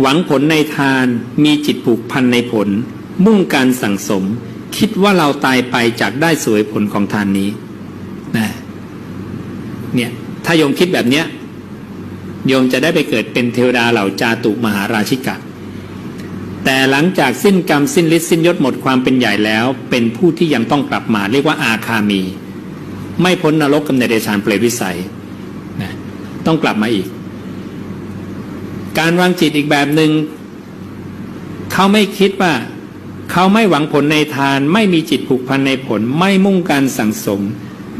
หวังผลในทานมีจิตผูกพันในผล มุ่งการสั่งสม คิดว่าเราตายไปจากได้สวยผลของทานนี้นะเนี่ยถ้าโยมคิดแบบเนี้ยโยมจะได้ไปเกิดเป็นเทวดาเหล่าจาตุมหาราชิกะแต่หลังจากสิ้นกรรมสิ้นฤทธิ์สิ้นยศหมดความเป็นใหญ่แล้ว เป็นผู้ที่ยังต้องกลับมาเรียกว่าอาคามี ไม่พ้นนรกกำเนิดเดชานเปรตวิสัยนะต้องกลับมาอีก การวางจิตอีกแบบหนึง่งเขาไม่คิดว่าเขาไม่หวังผลในทาน ไม่มีจิตผูกพันในผล ไม่มุ่งการสั่งสม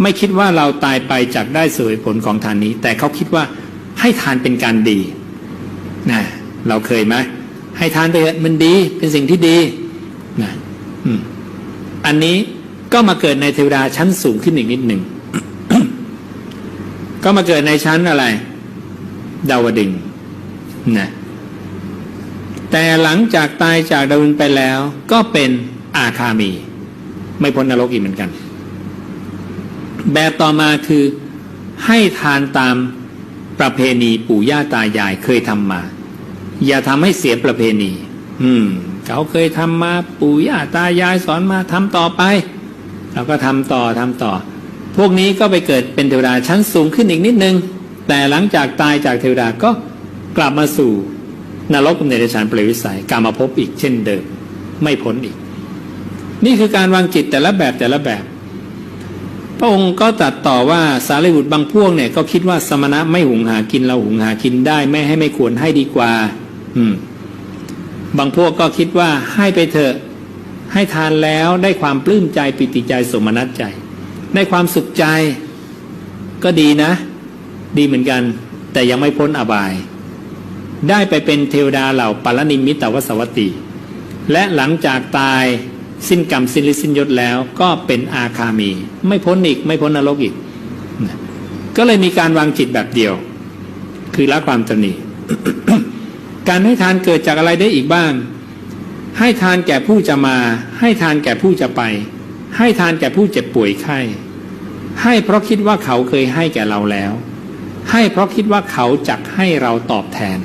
ไม่คิดว่าเราตายไปจากได้สวยผลของทานนี้ แต่เขาคิดว่าให้ทานเป็นการดีนะเราเคยไหมให้ทานไปมันดีเป็นสิ่งที่ดีนะอันนี้ก็มาเกิดในเทวดาชั้นสูงขึ้นอีกนิดหนึ่งก็มาเกิดในชั้นอะไร ดาวดึง นะแต่หลังจากตายจากดาวดึงส์ไปแล้ว ก็เป็นอาคามี ไม่พ้นนรกอีกเหมือนกัน แบบต่อมาคือให้ทานตามประเพณีปู่ย่าตายายเคยทำมา อย่าทำให้เสียประเพณี อืม เขาเคยทำมาปู่ย่าตายายสอนมาทำต่อไปเราก็ทำต่อทำต่อ พวกนี้ก็ไปเกิดเป็นเทวดาชั้นสูงขึ้นอีกนิดนึง แต่หลังจากตายจากเทวดาก็ กลับมาสู่นรกกำเนิดเดชานเปรวิสัยกามาพบอีกเช่นเดิม ไม่พ้นอีก นี่คือการวางจิตแต่ละแบบแต่ละแบบ พระองค์ก็ตรัดต่อว่าสารีบุตรบางพวกเนี่ยก็คิดว่าสมณะไม่หุงหากินเราหุงหากินได้ไม่ให้ไม่ควรให้ดีกว่า อืม บางพวกก็คิดว่าให้ไปเถอะให้ทานแล้วได้ความปลื้มใจปิติใจสมนัตใจ ได้ความสุขใจก็ดีนะ ดีเหมือนกัน แต่ยังไม่พ้นอบาย ได้ไปเป็นเทวดาเหล่าปารนิมิตวสวัตติและหลังจากตายสิ้นกรรมสิ้นฤทธิ์สิ้นยศแล้วก็เป็นอาคามี ไม่พ้นอีกไม่พ้นนรกอีก ก็เลยมีการวางจิตแบบเดียว คือละความตนีการให้ทานเกิดจากอะไรได้อีกบ้าง ให้ทานแก่ผู้จะมา ให้ทานแก่ผู้จะไป ให้ทานแก่ผู้เจ็บป่วยไข้ให้เพราะคิดว่าเขาเคยให้แก่เราแล้ว ให้เพราะคิดว่าเขาจักให้เราตอบแทน